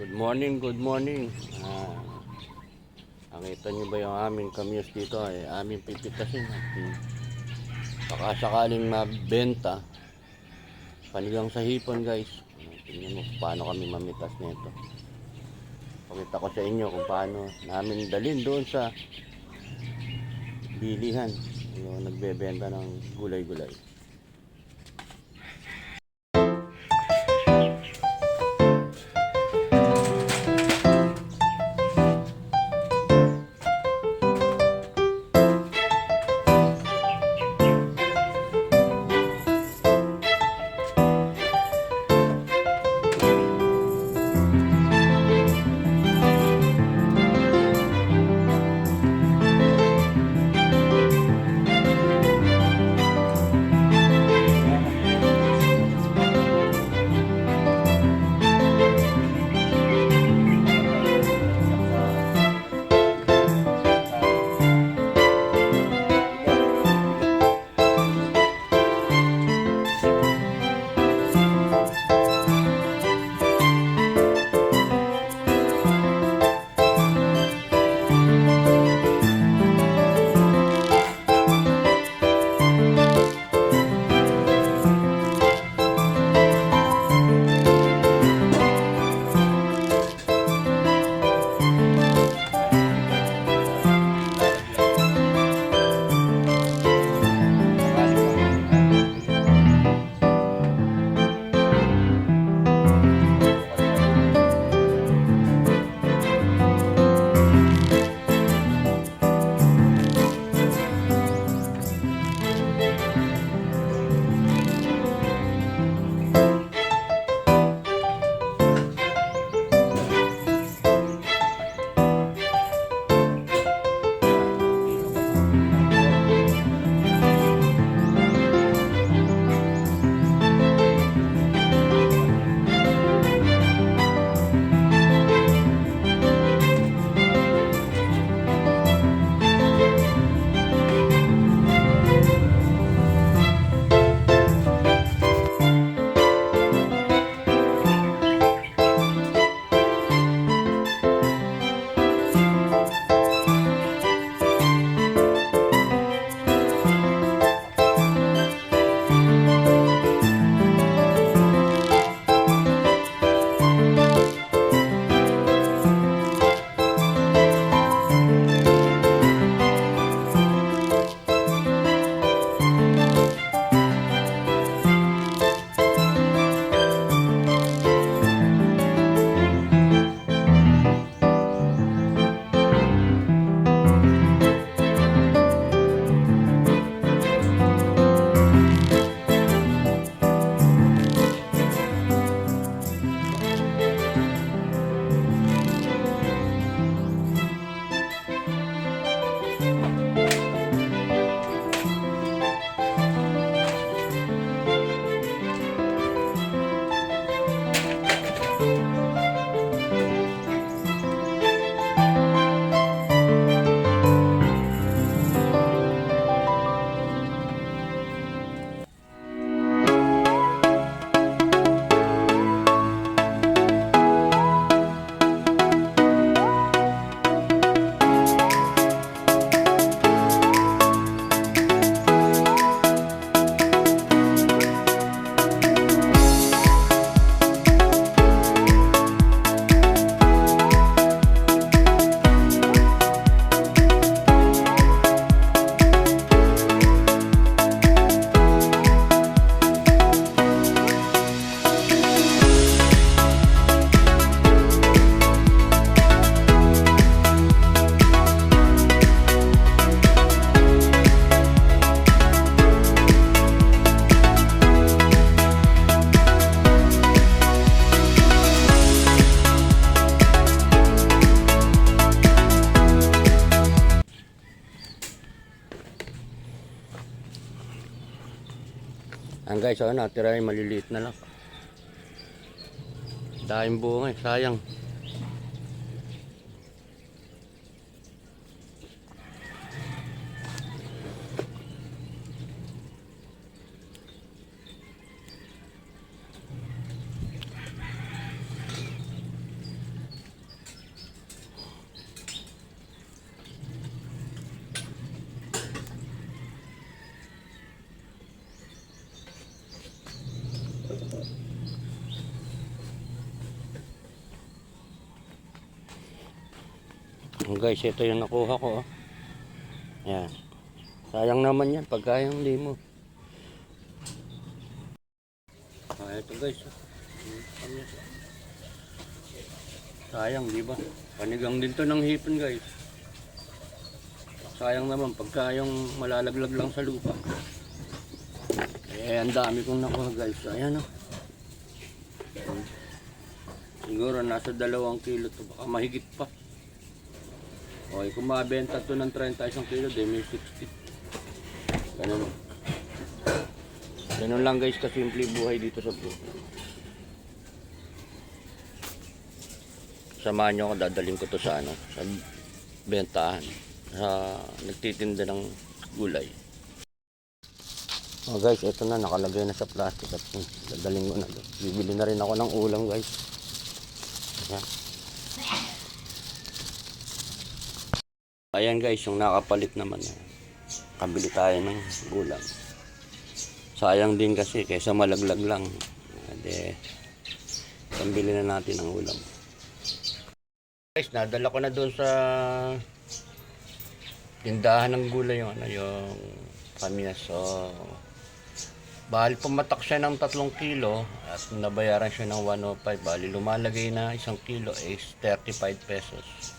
good morning. Ah, nakita niyo ba yung aming kamyos dito ay aming pipitasin. Baka sakaling mabenta. Panigang sa hipon guys. Tingnan mo paano kami mamitas nito. Pakita ko sa inyo kung paano namin dalhin doon sa bilihan. Yung nagbebenta ng gulay-gulay. Ang guys, oh, natira yung maliliit na lang. Dahil bunga eh, sayang. Guys, ito yung nakuha ko. oh. Yan. Sayang naman yan pagka yung limo. Ah, ito guys. oh. Yan? Sayang, di ba? Panigang din to ng hipon guys. Sayang naman pagka yung malalaglag lang sa lupa. Eh, ang dami kong nakuha guys. Ayan o. Siguro nasa dalawang kilo to. Baka mahigit pa. Okay, kung mabenta to ng 30 isang kilo, di may 60. Ganun. Ganun lang guys, kasimple buhay dito sa buhay. Samahan nyo ako, dadaling ko to sa ano, sa bentahan. Sa nagtitinda ng gulay. Oh guys, ito na nakalagay na sa plastic at hmm, dadaling ko na. Bibili na rin ako ng ulam guys. Ayan. Ayan guys, yung nakapalit naman. eh. Kabili tayo ng ulam. Sayang din kasi kaysa malaglag lang. Ade, pambili na natin ng ulam. Guys, nadala ko na doon sa tindahan ng gulay yung ano yung kamias. So, Bali pumatak siya ng 3 kilo at nabayaran siya ng 105. Bali lumalagay na isang kilo is 35 pesos.